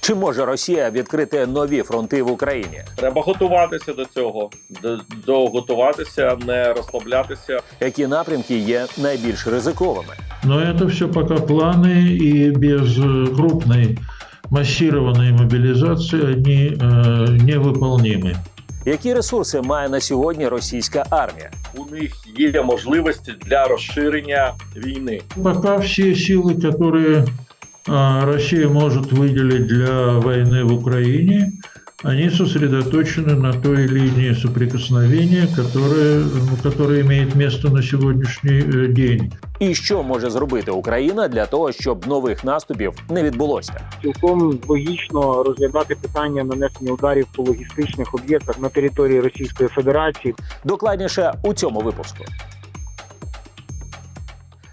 Чи може Росія відкрити нові фронти в Україні? Треба готуватися до цього, до, до готуватися, не розслаблятися. Які напрямки є найбільш ризиковими? Но это все пока планы, и без э, крупной массированной мобилизации они э, невыполнимы. Які ресурси має на сьогодні російська армія? У них є можливості для розширення війни. Пока все силы, которые а, Россия может выделить для войны в Украине, они сосредоточены на той линии соприкосновения, которая, ну, которая имеет место на сегодняшний э, день. І що може зробити Україна для того, щоб нових наступів не відбулося? цілком логічно розглядати питання нанесення ударів по логістичних об'єктах на території Російської Федерації. Докладніше у цьому випуску.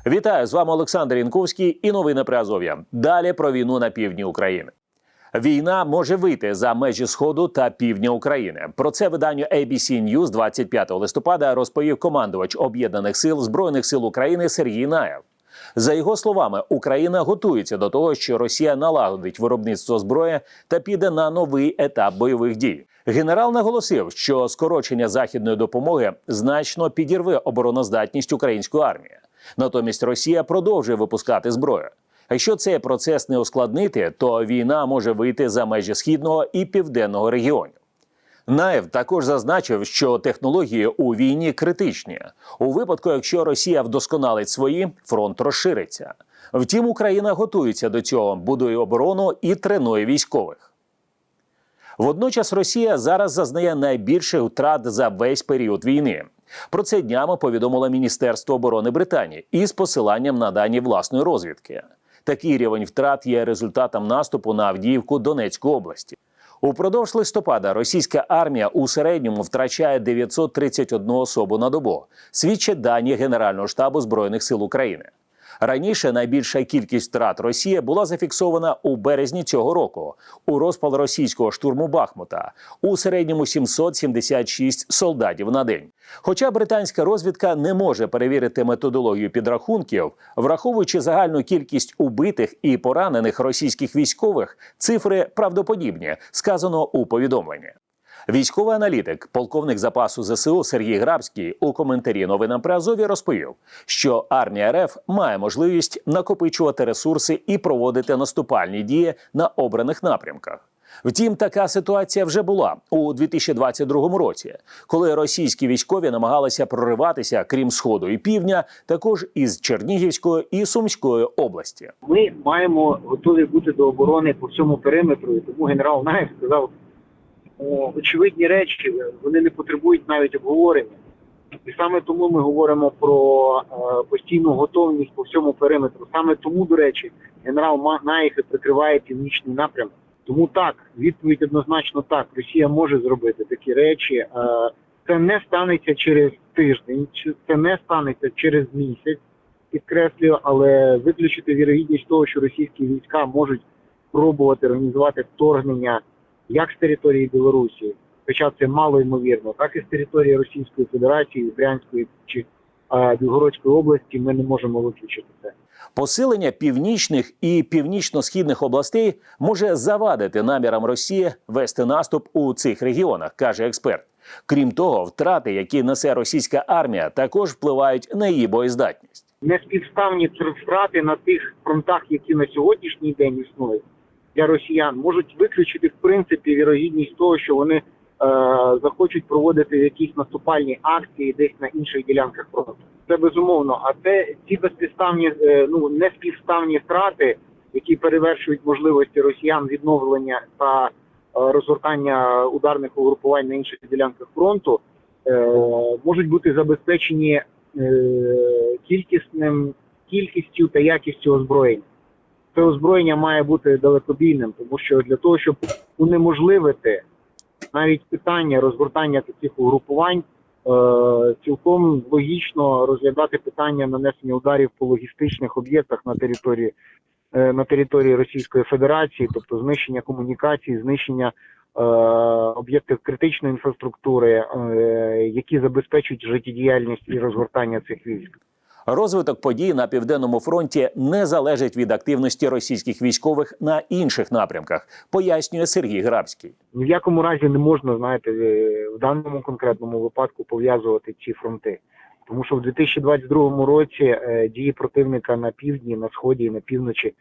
Вітаю з вами Олександр Янковський і новини при Азов'я. Далі про війну на півдні України. Війна може вийти за межі сходу та півдня України. Про це виданню ABC News 25 листопада розповів командувач об'єднаних сил збройних сил України Сергій Наєв. За його словами, Україна готується до того, що Росія налагодить виробництво зброї та піде на новий етап бойових дій. Генерал наголосив, що скорочення західної допомоги значно підірве обороноздатність української армії. Натомість Росія продовжує випускати зброю. Якщо цей процес не ускладнити, то війна може вийти за межі східного і південного регіонів. Наєв також зазначив, що технології у війні критичні. У випадку, якщо Росія вдосконалить свої, фронт розшириться. Втім, Україна готується до цього, будує оборону і тренує військових. Водночас Росія зараз зазнає найбільших втрат за весь період війни. Про це днями повідомило Міністерство оборони Британії із посиланням на дані власної розвідки. Такий рівень втрат є результатом наступу на Авдіївку Донецької області. Упродовж листопада російська армія у середньому втрачає 931 особу на добу, свідчать дані Генерального штабу збройних сил України. Раніше найбільша кількість втрат Росії була зафіксована у березні цього року у розпал російського штурму Бахмута у середньому 776 солдатів на день. Хоча британська розвідка не може перевірити методологію підрахунків, враховуючи загальну кількість убитих і поранених російських військових, цифри правдоподібні, сказано у повідомленні. Військовий аналітик, полковник запасу ЗСУ Сергій Грабський у коментарі новинам при Азові розповів, що армія РФ має можливість накопичувати ресурси і проводити наступальні дії на обраних напрямках. Втім, така ситуація вже була у 2022 році, коли російські військові намагалися прориватися, крім сходу і півдня, також із Чернігівської і Сумської області. Ми маємо готові бути до оборони по всьому периметру. Тому генерал Наєв сказав очевидні речі, вони не потребують навіть обговорення. І саме тому ми говоримо про е, постійну готовність по всьому периметру. Саме тому, до речі, генерал і прикриває північний напрямок. Тому так, відповідь однозначно так. Росія може зробити такі речі. Е, Це не станеться через тиждень, це не станеться через місяць, підкреслюю, але виключити вірогідність того, що російські війська можуть пробувати організувати вторгнення як з території Білорусі, хоча це мало ймовірно, так і з території Російської Федерації, Брянської чи Білгородської області, ми не можемо виключити це. Посилення північних і північно-східних областей може завадити намірам Росії вести наступ у цих регіонах, каже експерт. Крім того, втрати, які несе російська армія, також впливають на її боєздатність. Неспівставні втрати на тих фронтах, які на сьогоднішній день існують для росіян, можуть виключити в принципі вірогідність того, що вони е, захочуть проводити якісь наступальні акції десь на інших ділянках фронту. Це безумовно. А це ці безпідставні, е, ну неспівставні втрати, які перевершують можливості росіян відновлення та е, розгортання ударних угрупувань на інших ділянках фронту, е, можуть бути забезпечені е, кількісним кількістю та якістю озброєння. Це озброєння має бути далекобійним, тому що для того, щоб унеможливити навіть питання розгортання таких угрупувань, е, цілком логічно розглядати питання нанесення ударів по логістичних об'єктах на території е, на території Російської Федерації, тобто знищення комунікацій, знищення е, об'єктів критичної інфраструктури, які забезпечують життєдіяльність і розгортання цих військ. Розвиток подій на південному фронті не залежить від активності російських військових на інших напрямках, пояснює Сергій Грабський. Ні в якому разі не можна, знаєте, е, в даному конкретному випадку пов'язувати ці фронти. Тому що в 2022 році е, дії противника на півдні, на сході і на півночі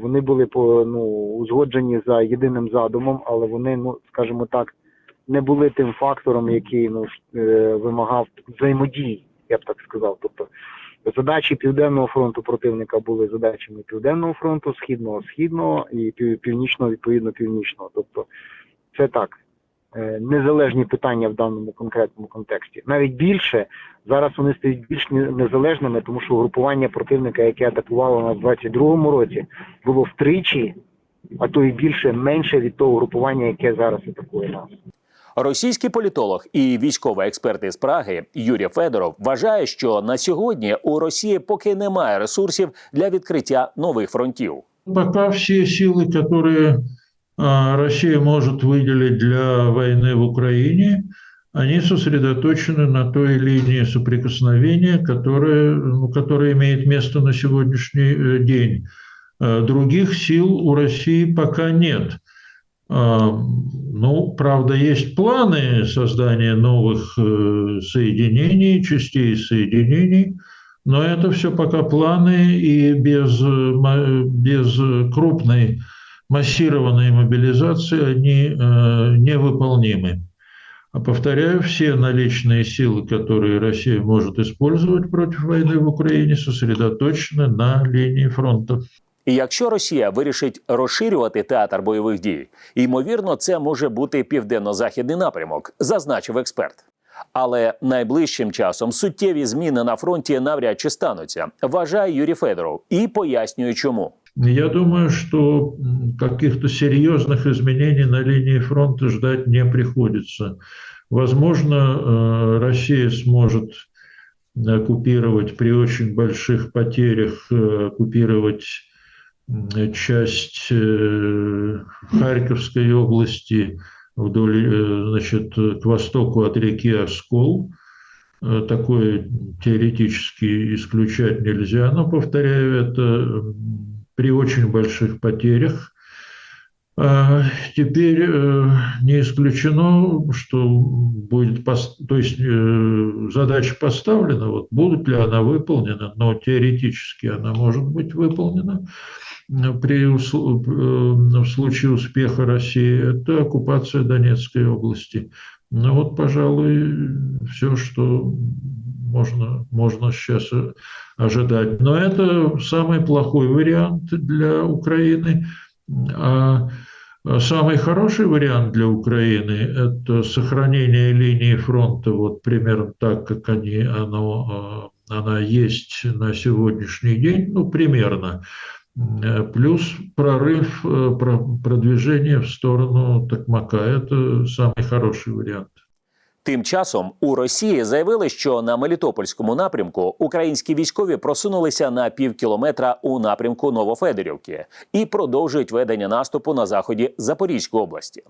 вони були по ну узгоджені за єдиним задумом, але вони, ну скажімо так, не були тим фактором, який ну е, вимагав взаємодії, я б так сказав. Тобто задачі південного фронту противника були задачами південного фронту, східного східного і північного відповідно північного. Тобто це так е, незалежні питання в даному конкретному контексті. Навіть більше зараз вони стають більш незалежними, тому що угрупування противника, яке атакувало нас в 22-му році, було втричі, а то і більше менше від того угрупування, яке зараз атакує нас. Російський політолог і військовий експерт із Праги Юрій Федоров вважає, що на сьогодні у Росії поки немає ресурсів для відкриття нових фронтів. Пока все силы, которые а, Россия может выделить для войны в Украине, они сосредоточены на той линии соприкосновения, которая, ну, которая имеет место на сегодняшний э, день. Э, Других сил у России пока нет. А, Ну, правда, есть планы создания новых э, соединений, частей соединений, но это все пока планы и без, э, без крупной массированной мобилизации они э, невыполнимы. А повторяю, все наличные силы, которые Россия может использовать против войны в Украине, сосредоточены на линии фронта. І якщо Росія вирішить розширювати театр бойових дій, ймовірно, це може бути південно-західний напрямок, зазначив експерт. Але найближчим часом суттєві зміни на фронті навряд чи стануться, вважає Юрій Федоров і пояснює, чому. Я думаю, что м, каких-то серьезных изменений на линии фронта ждать не приходится. Возможно, э, Россия сможет оккупировать при очень больших потерях, э, оккупировать м, часть э, Харьковской области вдоль, э, значит, к востоку от реки Оскол. Э, Такое теоретически исключать нельзя, но, повторяю, это при очень больших потерях. А Теперь не исключено, что будет, то есть задача поставлена, вот будет ли она выполнена, но теоретически она может быть выполнена при э, в случае успеха России, это оккупация Донецкой области. Ну вот, пожалуй, все, что можно, можно сейчас э, ожидать. Но это самый плохой вариант для Украины. А самый хороший вариант для Украины – это сохранение линии фронта вот примерно так, как они, оно, э, она есть на сегодняшний день, ну, примерно. Э, Плюс прорыв, э, про- продвижение в сторону Токмака – это самый хороший вариант. Тим часом у Росії заявили, що на Мелітопольському напрямку українські військові просунулися на пів кілометра у напрямку Новофедорівки і продовжують ведення наступу на заході Запорізької області.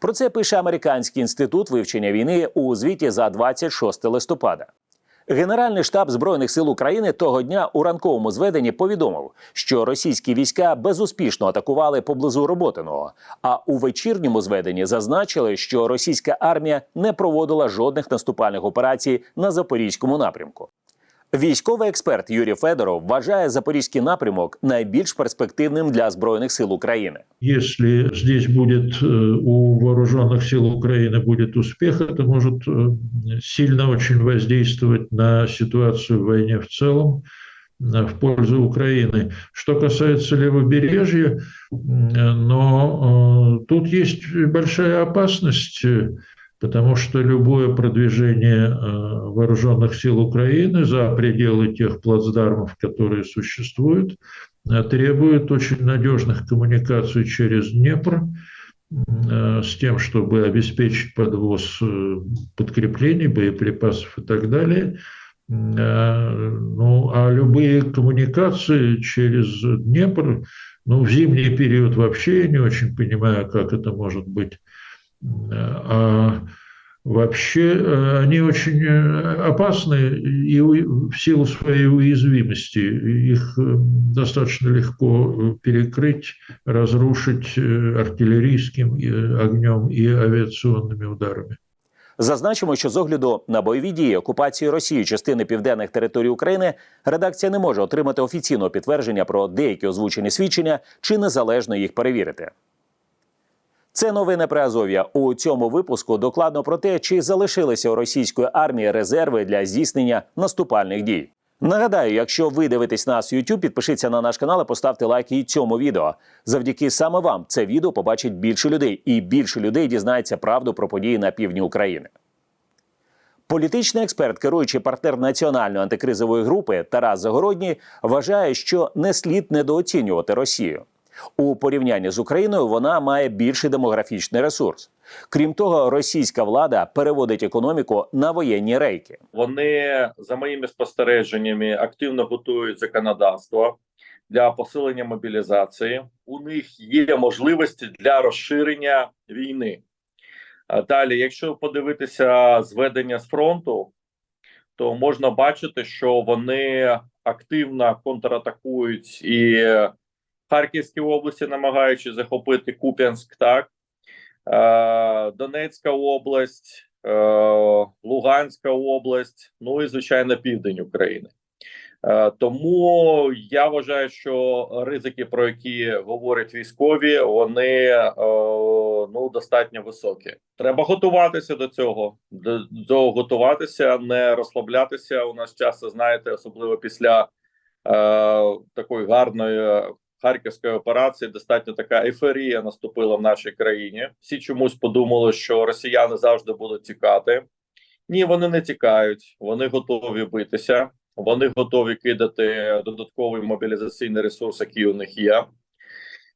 Про це пише Американський інститут вивчення війни у звіті за 26 листопада. Генеральний штаб збройних сил України того дня у ранковому зведенні повідомив, що російські війська безуспішно атакували поблизу Роботиного. А у вечірньому зведенні зазначили, що російська армія не проводила жодних наступальних операцій на запорізькому напрямку. Військовий експерт Юрій Федоров вважає запорізький напрямок найбільш перспективним для збройних сил України. Если здесь будет э, у вооруженных сил Украины будет успех, это может э, сильно очень воздействовать на ситуацию в войне в целом э, в пользу Украины. Что касается левобережья, м, э, но э, тут есть большая опасность, э, Потому что любое продвижение э, вооруженных сил Украины за пределы тех плацдармов, которые существуют, э, требует очень надежных коммуникаций через Днепр э, с тем, чтобы обеспечить подвоз подкреплений, боеприпасов и так далее. Ну, а любые коммуникации через Днепр, ну, в зимний период вообще я не очень понимаю, как это может быть. Э, А Вообще э, они очень э, опасны и у- в силу своей уязвимости. Их э, достаточно легко э, перекрыть, разрушить э, артиллерийским э, огнем и авиационными ударами. Зазначимо, що з огляду на бойові дії окупації Росії частини південних територій України редакція не може отримати офіційного підтвердження про деякі озвучені свідчення чи незалежно їх перевірити. Це новини про Азов'я. У цьому випуску докладно про те, чи залишилися у російської армії резерви для здійснення наступальних дій. Нагадаю, якщо ви дивитесь нас YouTube, підпишіться на наш канал і поставте лайк і цьому відео. Завдяки саме вам це відео побачить більше людей, і більше людей дізнається правду про події на півдні України. Політичний експерт, керуючий партнер національної антикризової групи Тарас Загородній, вважає, що не слід недооцінювати Росію. У порівнянні з Україною вона має більший демографічний ресурс. Крім того, російська влада переводить економіку на воєнні рейки. Вони за моїми спостереженнями активно готують законодавство для посилення мобілізації. У них є можливості для розширення війни. Далі, якщо подивитися зведення з фронту, то можна бачити, що вони активно контратакують і Харківській області, намагаючись захопити Куп'янськ, так Е, Донецька область, е, Луганська область, ну і звичайно південь України. Е, Тому я вважаю, що ризики, про які говорять військові, вони е, ну достатньо високі. Треба готуватися до цього. До до готуватися, не розслаблятися. У нас часто знаєте, особливо після е, такої гарної харківської операції достатньо така ейфорія наступила в нашій країні. Всі чомусь подумали, що росіяни завжди будуть тікати. Ні, вони не тікають, вони готові битися, вони готові кидати додатковий мобілізаційний ресурс, який у них є.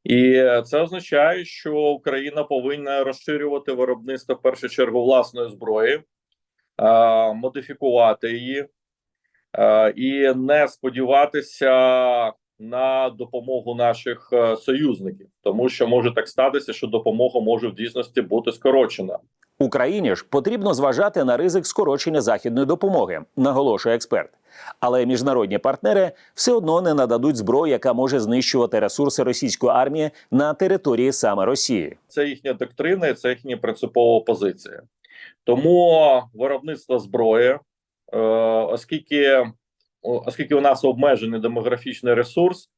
І це означає, що Україна повинна розширювати виробництво в першу чергу власної зброї, модифікувати її і не сподіватися на допомогу наших е, союзників, тому що може так статися, що допомога може в дійсності бути скорочена. Україні ж потрібно зважати на ризик скорочення західної допомоги, наголошує експерт. Але міжнародні партнери все одно не нададуть зброю, яка може знищувати ресурси російської армії на території саме Росії. Це їхня доктрина, і це їхня принципова позиція. Тому виробництво зброї, е, оскільки, оскільки у нас обмежений демографічний ресурс,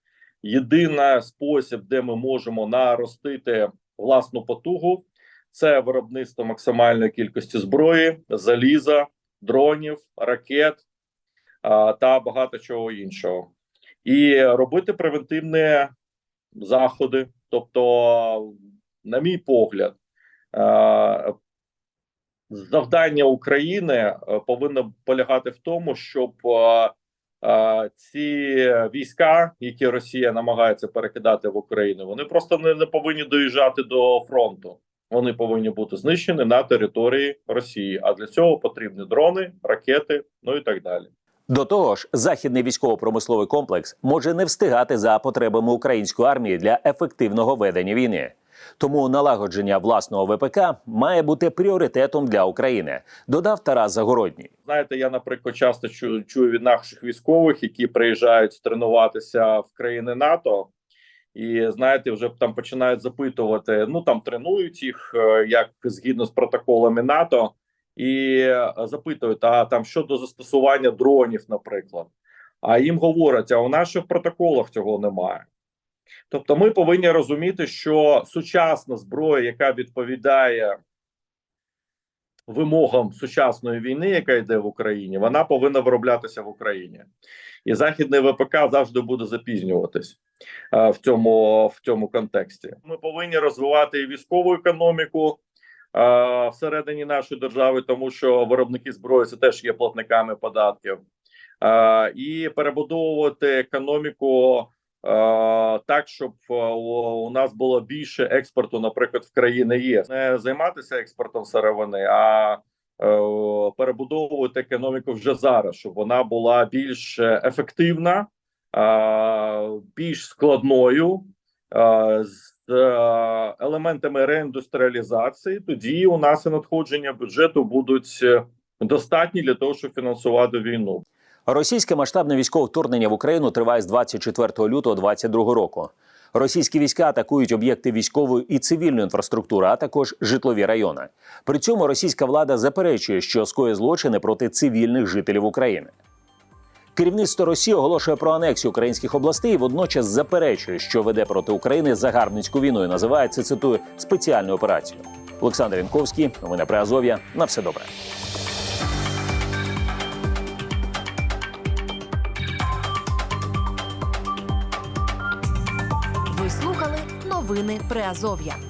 єдиний спосіб, де ми можемо наростити власну потугу, це виробництво максимальної кількості зброї, заліза, дронів, ракет та багато чого іншого, і робити превентивні заходи. Тобто, на мій погляд, завдання України е, повинно полягати в тому, щоб е, ці війська, які Росія намагається перекидати в Україну, вони просто не, не повинні доїжджати до фронту. Вони повинні бути знищені на території Росії. А для цього потрібні дрони, ракети, ну і так далі. До того ж, західний військово-промисловий комплекс може не встигати за потребами української армії для ефективного ведення війни. Тому налагодження власного ВПК має бути пріоритетом для України, додав Тарас Загородній. Знаєте, я, наприклад, часто чую, від наших військових, які приїжджають тренуватися в країни НАТО, і знаєте, вже там починають запитувати: ну там тренують їх е, як згідно з протоколами НАТО, і е, запитують: а там щодо застосування дронів, наприклад. А їм говорять: а у наших протоколах цього немає. Тобто, ми повинні розуміти, що сучасна зброя, яка відповідає вимогам сучасної війни, яка йде в Україні, вона повинна вироблятися в Україні, і західний ВПК завжди буде запізнюватись е, в цьому в цьому контексті. Ми повинні розвивати і військову економіку. е, Всередині нашої держави, тому що виробники зброї це теж є платниками податків, Е, і перебудовувати економіку так, щоб е, у нас було більше експорту, наприклад, в країни ЄС, не займатися експортом сировини, а е, перебудовувати економіку вже зараз, щоб вона була більш ефективна, е, більш складною, е, з е, елементами реіндустріалізації, тоді у нас і надходження бюджету будуть е, достатні для того, щоб фінансувати війну. Російське масштабне військове вторгнення в Україну триває з 24 лютого 2022 року. Російські війська атакують об'єкти військової і цивільної інфраструктури, а також житлові райони. При цьому російська влада заперечує, що скоє злочини проти цивільних жителів України. Керівництво Росії оголошує про анексію українських областей і водночас заперечує, що веде проти України загарбницьку війну і називає це цитую спеціальну операцію. Олександр Янковський, новини при Азов'я. На все добре. Приазов'я.